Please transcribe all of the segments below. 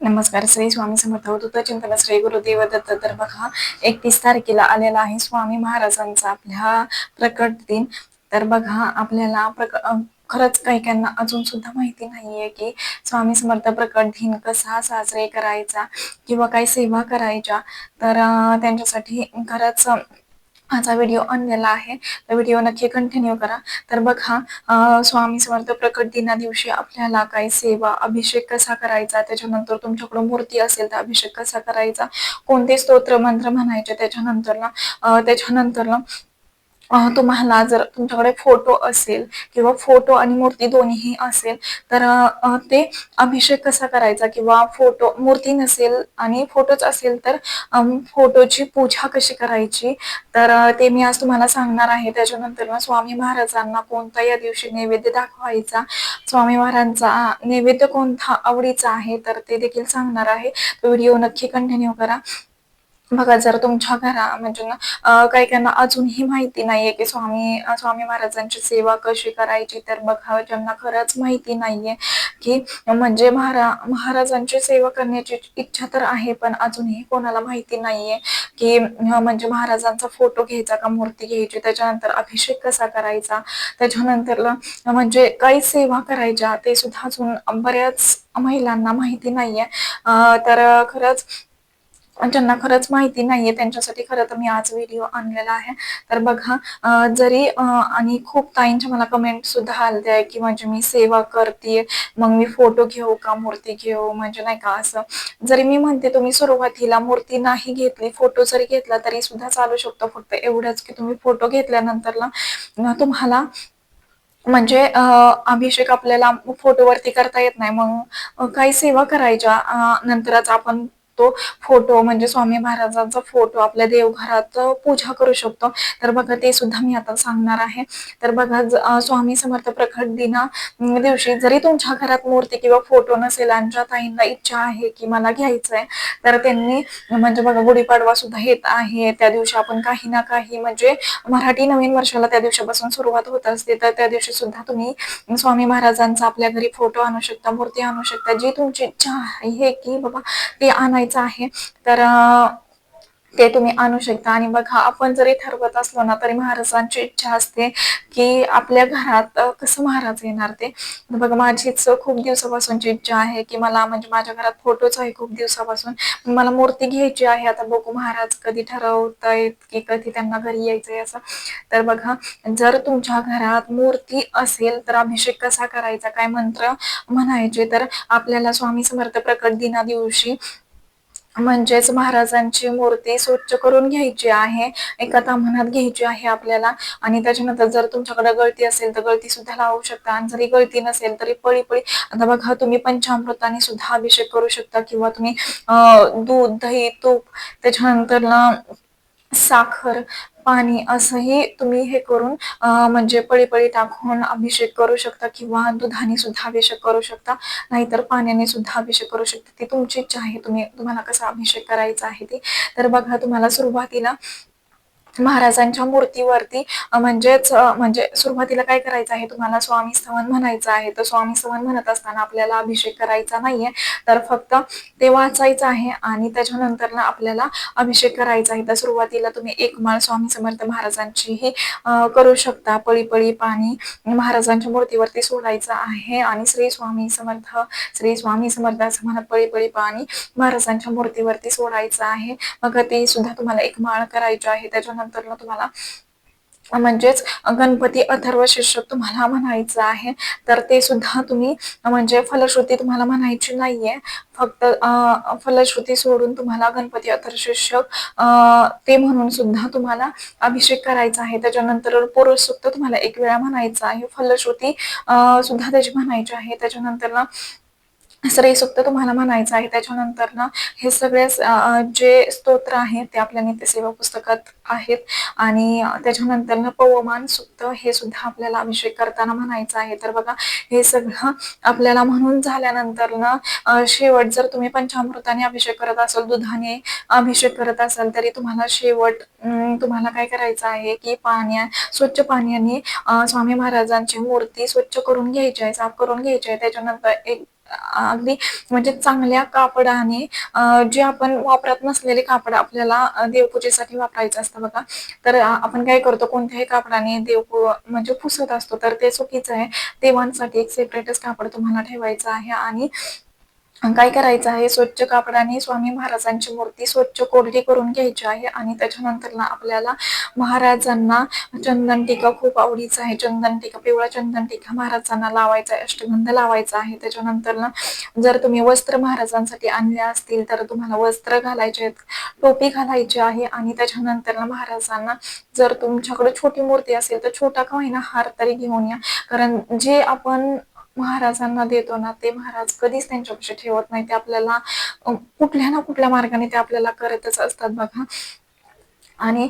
नमस्कार श्री स्वामी समर्थ होतो चिंतन श्री गुरुदेव दत्त तर बघा एकतीस तारखेला आलेला आहे स्वामी महाराजांचा आपल्या प्रकट दिन. तर बघा आपल्याला प्रक खरंच काही काहींना अजून सुद्धा माहिती नाहीये की स्वामी समर्थ प्रकट दिन कसा साजरे करायचा किंवा काही सेवा करायच्या. तर त्यांच्यासाठी खरंच माझा व्हिडिओ आणलेला आहे. तर व्हिडिओ नक्की कंटिन्यू करा. तर बघा स्वामी समर्थ प्रकट दिना दिवशी आपल्याला काही सेवा अभिषेक कसा करायचा? त्याच्यानंतर तुमच्याकडं मूर्ती असेल तर अभिषेक कसा करायचा? कोणते स्तोत्र मंत्र म्हणायचे? त्याच्यानंतर ना त्याच्यानंतर ना तुम्हाला जर तुमच्याकडे फोटो असेल किंवा फोटो आणि मूर्ती दोन्हीही असेल तर ते अभिषेक कसा करायचा किंवा फोटो मूर्ती नसेल आणि फोटोच असेल तर फोटोची पूजा कशी करायची? तर ते मी आज तुम्हाला सांगणार आहे. त्याच्यानंतर मग स्वामी महाराजांना कोणता या दिवशी नैवेद्य दाखवायचा? स्वामी महाराजांचा नैवेद्य कोणता आवडीचा आहे? तर ते देखील सांगणार आहे. तो व्हिडिओ नक्की कंटिन्यू करा. बघा जर तुमच्या घरा म्हणजे ना अ, काही अजूनही माहिती नाहीये की स्वामी स्वामी महाराजांची सेवा कशी करायची तर बघा ज्यांना खरंच माहिती नाहीये की म्हणजे महारा महाराजांची सेवा करण्याची इच्छा तर आहे पण अजूनही कोणाला माहिती नाहीये की म्हणजे महाराजांचा फोटो घ्यायचा का मूर्ती घ्यायची त्याच्यानंतर अभिषेक कसा करायचा त्याच्यानंतर म्हणजे काही सेवा करायच्या ते सुद्धा अजून बऱ्याच महिलांना माहिती नाहीये. तर खरंच ज्यांना खरंच माहिती नाहीये त्यांच्यासाठी खरं तर मी आज व्हिडिओ आणलेला आहे. तर बघा जरी आणि खूप ताईंच्या मला कमेंट सुद्धा आलते आहे की म्हणजे मी सेवा करते मग मी फोटो घेऊ का मूर्ती घेऊ? म्हणजे नाही का असं. जरी मी म्हणते तुम्ही सुरुवातीला मूर्ती नाही घेतली फोटो जरी घेतला तरी सुद्धा चालू शकतो फक्त एवढंच की तुम्ही फोटो घेतल्यानंतरला तुम्हाला म्हणजे अभिषेक आपल्याला फोटोवरती करता येत नाही. मग काही सेवा करायच्या नंतरच आपण तो फोटो म्हणजे स्वामी महाराजांचा फोटो आपल्या देवघरात पूजा करू शकतो. तर बघा ते सुद्धा मी आता सांगणार आहे. तर बघा स्वामी समर्थ प्रकट दिना दिवशी जरी तुमच्या घरात मूर्ती किंवा फोटो नसेल आणि ज्या ताईंना इच्छा आहे की मला घ्यायचं आहे तर त्यांनी म्हणजे बघा गुढीपाडवा सुद्धा येत आहे. त्या दिवशी आपण काही ना काही म्हणजे मराठी नवीन वर्षाला त्या दिवसापासून सुरुवात होत असते तर त्या दिवशी सुद्धा तुम्ही स्वामी महाराजांचा आपल्या घरी फोटो आणू शकता मूर्ती आणू शकता. जी तुमची इच्छा आहे की बाबा ते आणायचं आहे. तर ते तुम्ही आणू शकता. आणि बघा आपण जरी ठरवत असलो ना तरी महाराजांची इच्छा असते की आपल्या घरात कसं महाराज येणार ते. बघा माझीच खूप दिवसापासूनची इच्छा आहे की मला म्हणजे माझ्या घरात फोटोच आहे खूप दिवसापासून. मला मूर्ती घ्यायची आहे. आता बघू महाराज कधी ठरवतायत की कधी त्यांना घरी यायचंय असं. तर बघा जर तुमच्या घरात मूर्ती असेल तर अभिषेक कसा करायचा? काय मंत्र म्हणायचे? तर आपल्याला स्वामी समर्थ प्रकट दिना दिवशी म्हणजेच महाराजांची मूर्ती स्वच्छ करून घ्यायची आहे एका ताम्हणात घ्यायची आहे आपल्याला. आणि त्याच्यानंतर जर तुमच्याकडे गळती असेल तर गळती सुद्धा लावू शकता. आणि जरी गळती नसेल तरी पळी पळी आता बघा तुम्ही पंचामृताने सुद्धा अभिषेक करू शकता किंवा तुम्ही दूध दही तूप त्याच्यानंतर साखर पाणी असंही तुम्ही हे करून म्हणजे पळी पळी टाकून अभिषेक करू शकता किंवा दुधाने सुद्धा अभिषेक करू शकता. नाहीतर पाण्याने सुद्धा अभिषेक करू शकता. ती तुमची इच्छा आहे. तुम्ही तुम्हाला कसा अभिषेक करायचा आहे ते. तर बघा तुम्हाला सुरुवातीला महाराजांच्या मूर्तीवरती म्हणजेच म्हणजे सुरुवातीला काय करायचं आहे तुम्हाला? स्वामी स्तवन म्हणायचं आहे. तर स्वामी स्तवन म्हणत असताना आपल्याला अभिषेक करायचा नाहीये. तर फक्त ते वाचायचं आहे आणि त्याच्यानंतर ना आपल्याला अभिषेक करायचा आहे. तर सुरुवातीला तुम्ही एक माळ स्वामी समर्थ महाराजांचीही करू शकता. पळी पळी पाणी महाराजांच्या मूर्तीवरती सोडायचं आहे आणि श्री स्वामी समर्थ श्री स्वामी समर्थ असं म्हणत पळी पळी पाणी महाराजांच्या मूर्तीवरती सोडायचं आहे. मग ते सुद्धा तुम्हाला एक माळ करायची आहे. त्याच्यानंतर ना तुम्हाला म्हणजेच गणपती अथर्व शीर्षक तुम्हाला म्हणायचं आहे. तर ते सुद्धा तुम्ही म्हणजे फलश्रुती तुम्हाला म्हणायची नाहीये. फक्त अं, फलश्रुती सोडून तुम्हाला गणपती अथर्व शीर्षक ते म्हणून सुद्धा तुम्हाला अभिषेक करायचा आहे. त्याच्यानंतर पुरुष सुक्त तुम्हाला एक वेळा म्हणायचं आहे. फलश्रुती सुद्धा त्याची म्हणायची आहे. त्याच्यानंतर ना श्रेयसुक्त तुम्हाला म्हणायचं आहे. त्याच्यानंतर ना हे सगळे जे स्तोत्र आहेत ते आपल्या नित्यसेवा पुस्तकात आहेत. आणि त्याच्यानंतर ना पवमान सुक्त हे सुद्धा आपल्याला अभिषेक करताना म्हणायचं आहे. तर बघा हे सगळं आपल्याला म्हणून झाल्यानंतर ना शेवट जर तुम्ही पंचामृताने अभिषेक करत असाल दुधाने अभिषेक करत असाल तरी तुम्हाला शेवट तुम्हाला काय करायचं आहे की पाण्या स्वच्छ पाण्याने स्वामी महाराजांची मूर्ती स्वच्छ करून घ्यायची आहे साफ करून घ्यायची आहे. त्याच्यानंतर एक अगदी म्हणजे चांगल्या कापडाने जे आपण वापरत नसलेले कापड आपल्याला देवपूजेसाठी वापरायचं असतं बघा. तर आपण काय करतो कोणत्याही कापडाने देवपू म्हणजे पुसत असतो तर ते चुकीचं आहे. देवांसाठी एक सेपरेटच कापड तुम्हाला ठेवायचं आहे आणि काय करायचं आहे स्वच्छ कापडाने स्वामी महाराजांची मूर्ती स्वच्छ कोरडी करून घ्यायची आहे आणि त्याच्यानंतर आपल्याला महाराजांना चंदन टीका खूप आवडीचा आहे. चंदन टीका पिवळा चंदन टीका महाराजांना लावायचा आहे अष्टगंध लावायचा आहे. त्याच्यानंतर ना जर तुम्ही वस्त्र महाराजांसाठी आणले असतील तर तुम्हाला वस्त्र घालायचे आहेत टोपी घालायची आहे आणि त्याच्यानंतर महाराजांना जर तुमच्याकडे छोटी मूर्ती असेल तर छोटा का होईना हार तरी घेऊन या. कारण जे आपण महाराजांना देतो ना ते महाराज कधीच त्यांच्यापाशी ठेवत नाही. ते आपल्याला कुठल्या ना कुठल्या मार्गाने ते आपल्याला करतच असतात बघा. आणि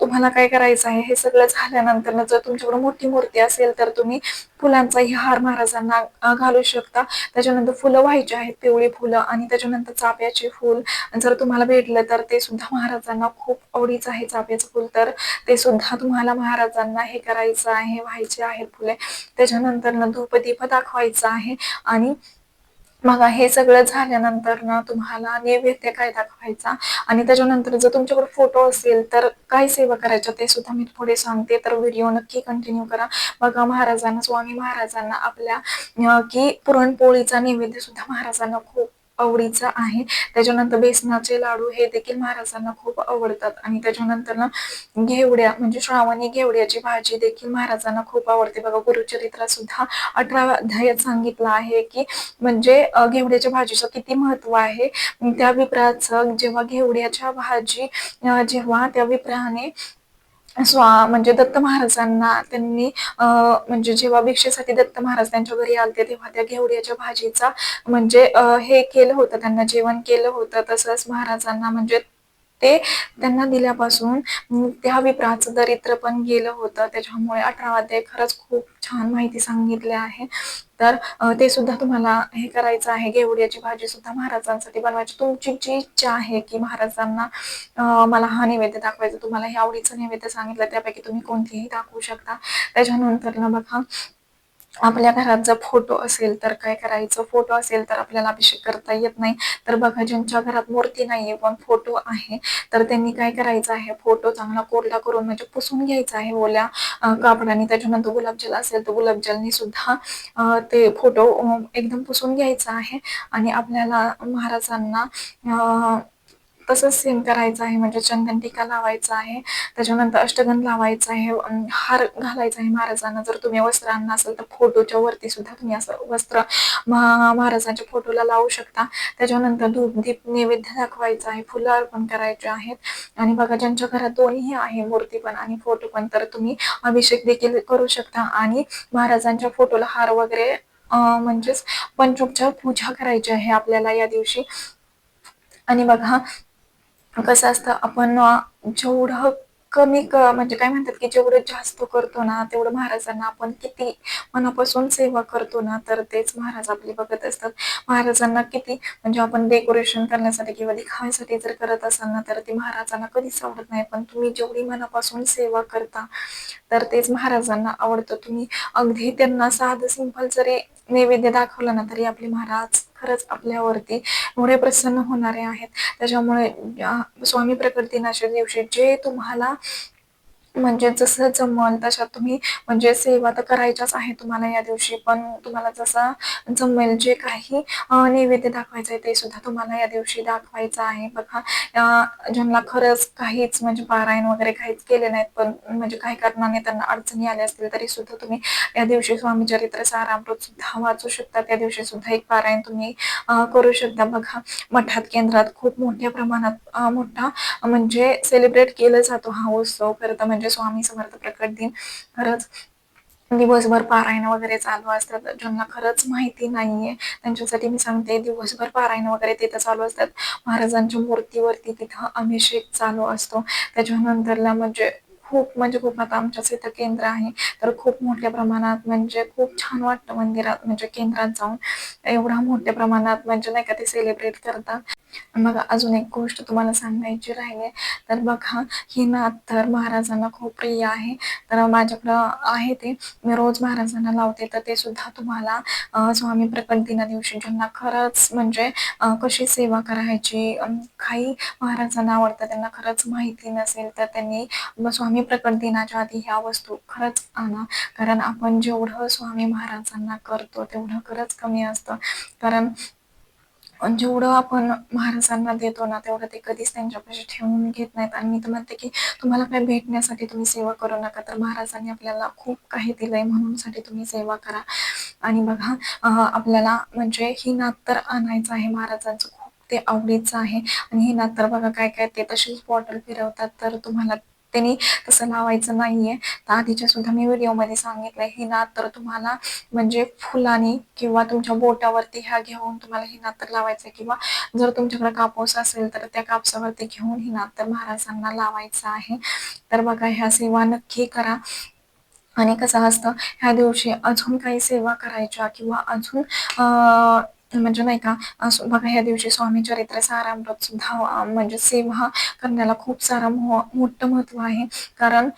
तुम्हाला काय करायचं आहे? हे सगळं झाल्यानंतर जर तुमच्याकडे मोठी मूर्ती असेल तर तुम्ही फुलांचाही हार महाराजांना घालू शकता. त्याच्यानंतर फुलं व्हायची आहेत पिवळी फुलं आणि त्याच्यानंतर चाफ्याचे फुल. जर तुम्हाला भेटलं तर ते सुद्धा महाराजांना खूप आवडीचं आहे चाफ्याचं फुल. तर ते सुद्धा तुम्हाला महाराजांना हे करायचं आहे व्हायचे आहेत फुले. त्याच्यानंतर ना धूपदीप दाखवायचं आहे आणि मग हे सगळं झाल्यानंतर ना तुम्हाला नैवेद्य काय दाखवायचा? आणि त्याच्यानंतर जर तुमच्याकडे फोटो असेल तर काय सेवा करायच्या ते सुद्धा मी पुढे सांगते. तर व्हिडिओ नक्की कंटिन्यू करा. बघा महाराजांना स्वामी महाराजांना आपल्या की पुरणपोळीचा नैवेद्य सुद्धा महाराजांना खूप आवडीचा आहे. त्याच्यानंतर बेसनाचे लाडू हे देखील महाराजांना खूप आवडतात. आणि त्याच्यानंतर ना घेवड्या म्हणजे श्रावणी घेवड्याची भाजी देखील महाराजांना खूप आवडते. बघा गुरुचरित्रात सुद्धा अठराव्या अध्यायात सांगितलं आहे की म्हणजे घेवड्याच्या भाजीचं किती महत्त्व आहे. त्या विप्राचं जेव्हा घेवड्याच्या भाजी जेव्हा त्या विप्राने स्वा म्हणजे दत्त महाराजांना त्यांनी म्हणजे जेव्हा भिक्षेसाठी दत्त महाराज त्यांच्या घरी आलते तेव्हा त्या घेवड्याच्या भाजीचा म्हणजे हे केलं होतं त्यांना जेवण केलं होतं तसंच महाराजांना म्हणजे ते त्यांना दिल्यापासून त्या विप्राचं दरिद्र पण गेलं होतं. त्याच्यामुळे अठरावा अध्याय खरंच खूप छान माहिती सांगितली आहे. तर ते सुद्धा तुम्हाला हे करायचं आहे. घेवड्याची भाजी सुद्धा महाराजांसाठी बनवायची. तुमची जी इच्छा आहे की महाराजांना मला हा नैवेद्य दाखवायचा तुम्हाला हे आवडीचं नैवेद्य सांगितलं त्यापैकी तुम्ही कोणतेही दाखवू शकता. त्याच्यानंतर ना बघा आपल्या घरात जर फोटो असेल तर काय करायचं? फोटो असेल तर आपल्याला अभिषेक करता येत नाही. तर बघा ज्यांच्या घरात मूर्ती नाहीये पण फोटो आहे तर त्यांनी काय करायचं आहे? फोटो चांगला कोरडा करून म्हणजे पुसून घ्यायचा आहे ओल्या कापडाने. त्याच्यानंतर गुलाबजल असेल तर गुलाबजलनी सुद्धा ते फोटो एकदम पुसून घ्यायचा आहे. आणि आपल्याला महाराजांना तसंच सेम करायचं आहे. म्हणजे चंदन टीका लावायचा आहे. त्याच्यानंतर अष्टगंध लावायचा आहे. हार घालायचा आहे महाराजांना. जर तुम्ही वस्त्र आणलं असेल तर फोटोच्या वरती सुद्धा तुम्ही असं वस्त्र महा- महाराजांच्या फोटोला लावू शकता. त्याच्यानंतर धूप दीप नैवेद्य दाखवायचा आहे. फुलं अर्पण करायचे आहेत. आणि बघा ज्यांच्या घरात दोन्ही आहे मूर्ती पण आणि फोटो पण तर तुम्ही अभिषेक देखील करू शकता. आणि महाराजांच्या फोटोला हार वगैरे म्हणजेच पंचोपचार पूजा करायची आहे आपल्याला या दिवशी. आणि बघा कसं असतं आपण जेवढं कमी क म्हणजे काय म्हणतात की जेवढं जास्त करतो ना तेवढं महाराजांना आपण किती मनापासून सेवा करतो ना तर तेच महाराज आपली बघत असतात. महाराजांना किती म्हणजे आपण डेकोरेशन करण्यासाठी किंवा दिखाव्यासाठी जर करत असाल ना तर ते महाराजांना कधीच आवडत नाही. पण तुम्ही जेवढी मनापासून सेवा करता तर तेच महाराजांना आवडतं. तुम्ही अगदी त्यांना साधं सिंपल जरी नैवेद्य दाखवलं ना तरी आपले महाराज खरंच आपल्यावरती एवढे प्रसन्न होणारे आहेत. त्याच्यामुळे स्वामी प्रकट दिनाच्या दिवशी जे तुम्हाला म्हणजे जसं जमल तशा तुम्ही म्हणजे सेवा तर करायच्याच आहे तुम्हाला या दिवशी पण तुम्हाला जसं जमेल जे काही नैवेद्य दाखवायचं आहे ते सुद्धा तुम्हाला या दिवशी दाखवायचं आहे. बघा ज्यांना खरंच काहीच म्हणजे पारायण वगैरे काहीच केले नाहीत पण म्हणजे काही कारणाने त्यांना अडचणी आल्या असतील तरी सुद्धा तुम्ही या दिवशी स्वामी चरित्र सारामृत सुद्धा वाचू शकता. त्या दिवशी सुद्धा एक पारायण तुम्ही करू शकता. बघा मठात केंद्रात खूप मोठ्या प्रमाणात मोठा म्हणजे सेलिब्रेट केला जातो हा उत्सव. खरं तर म्हणजे म्हणजे स्वामी समर्थ प्रकट दिन. खरंच दिवसभर पारायण वगैरे चालू असतात. ज्यांना खरंच माहिती नाहीये त्यांच्यासाठी मी सांगते दिवसभर पारायण वगैरे तिथं चालू असतात. महाराजांच्या मूर्तीवरती तिथं अभिषेक चालू असतो. त्याच्यानंतरला म्हणजे खूप म्हणजे खूप आता आमच्याच इथं केंद्र आहे. तर खूप मोठ्या प्रमाणात म्हणजे खूप छान वाटतं मंदिरात म्हणजे केंद्रात जाऊन. एवढ्या मोठ्या प्रमाणात म्हणजे नाही का ते सेलिब्रेट करतात. बघा अजून एक गोष्ट तुम्हाला सांगायची राहिली तर बघा ही नात तर महाराजांना खूप प्रिय आहे. तर माझ्याकडं आहे ते. मी रोज महाराजांना लावते तर ते सुद्धा तुम्हाला स्वामी प्रकट दिना दिवशी ज्यांना खरंच म्हणजे कशी सेवा करायची काही महाराजांना आवडतं त्यांना खरंच माहिती नसेल तर त्यांनी स्वामी प्रकट दिनाच्या आधी ह्या वस्तू खरंच आणा. कारण आपण जेवढं स्वामी महाराजांना करतो तेवढं खरंच कमी असतं. कारण जेवढं आपण महाराजांना देतो ना तेवढं ते कधीच त्यांच्यापाशी ठेवून घेत नाहीत. आणि मी तर म्हणते की तुम्हाला काय भेटण्यासाठी तुम्ही सेवा करू नका तर महाराजांनी आपल्याला खूप काही दिलंय म्हणून साठी तुम्ही सेवा करा. आणि बघा आपल्याला म्हणजे ही नात तर आणायचं आहे महाराजांचं खूप ते आवडीचं आहे. आणि ही नात तर बघा काय काय ते तशीच बॉटल फिरवतात तर तुम्हाला त्यांनी तसं लावायचं नाहीये. तर आधीच्या सुद्धा मी व्हिडिओमध्ये सांगितलंय ही नातर तर तुम्हाला म्हणजे फुलाने किंवा तुमच्या बोटावरती ह्या घेऊन तुम्हाला ही नातर लावायचं किंवा जर तुमच्याकडे कापूस असेल तर त्या कापसावरती घेऊन ही नातर महाराजांना लावायचं आहे. तर बघा ह्या सेवा नक्की करा. आणि कसं असतं ह्या दिवशी अजून काही सेवा करायच्या किंवा अजून अं, म्हणजे नाही का असं बघा ह्या दिवशी स्वामी चरित्र सारामृत सुद्धा म्हणजे सेवा करण्याला खूप सारं मो मोठं महत्त्व आहे. कारण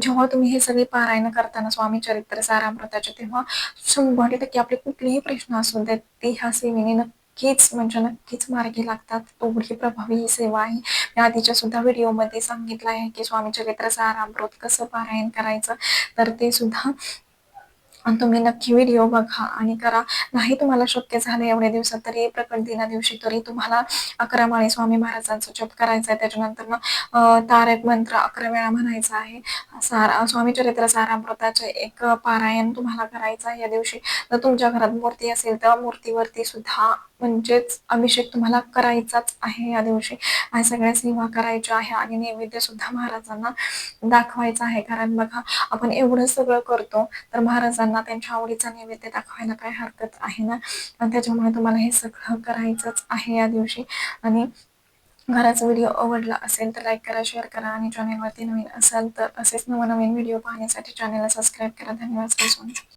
जेव्हा तुम्ही हे सगळे पारायण करताना स्वामी चरित्र सारामृताचे तेव्हा शंभर टक्के आपले कुठलेही प्रश्न असू देत ते ह्या सेवेने नक्कीच म्हणजे नक्कीच मार्गी लागतात. एवढी प्रभावी ही सेवा आहे. मी आधीच्या सुद्धा व्हिडिओमध्ये सांगितलं आहे की स्वामी चरित्र सारामृत कसं पारायण करायचं तर ते सुद्धा आणि तुम्ही नक्की व्हिडिओ बघा आणि करा. नाही तुम्हाला शक्य झालं एवढ्या दिवसात तरी प्रकट दिना दिवशी तरी तुम्हाला अकरा माळी स्वामी महाराजांचा जप करायचा आहे. त्याच्यानंतर मग तारक मंत्र अकरा वेळा म्हणायचा आहे. सारा स्वामी चरित्र सारामृताचे एक पारायण तुम्हाला करायचं आहे या दिवशी. जर तुमच्या घरात मूर्ती असेल तर मूर्तीवरती सुद्धा म्हणजेच अभिषेक तुम्हाला करायचाच आहे या दिवशी. आणि सगळ्या सेवा करायच्या आहे आणि नैवेद्य सुद्धा महाराजांना दाखवायचा आहे. कारण बघा आपण एवढं सगळं करतो तर महाराजांना त्यांच्या आवडीचा नैवेद्य दाखवायला काय हरकत आहे ना? आणि त्याच्यामुळे तुम्हाला हे सगळं करायचंच आहे या दिवशी. आणि घराचा व्हिडिओ आवडला असेल तर लाईक करा शेअर करा आणि चॅनेलवरती नवीन असाल तर असेच नवनवीन व्हिडिओ पाहण्यासाठी चॅनेलला सबस्क्राईब करा. धन्यवाद.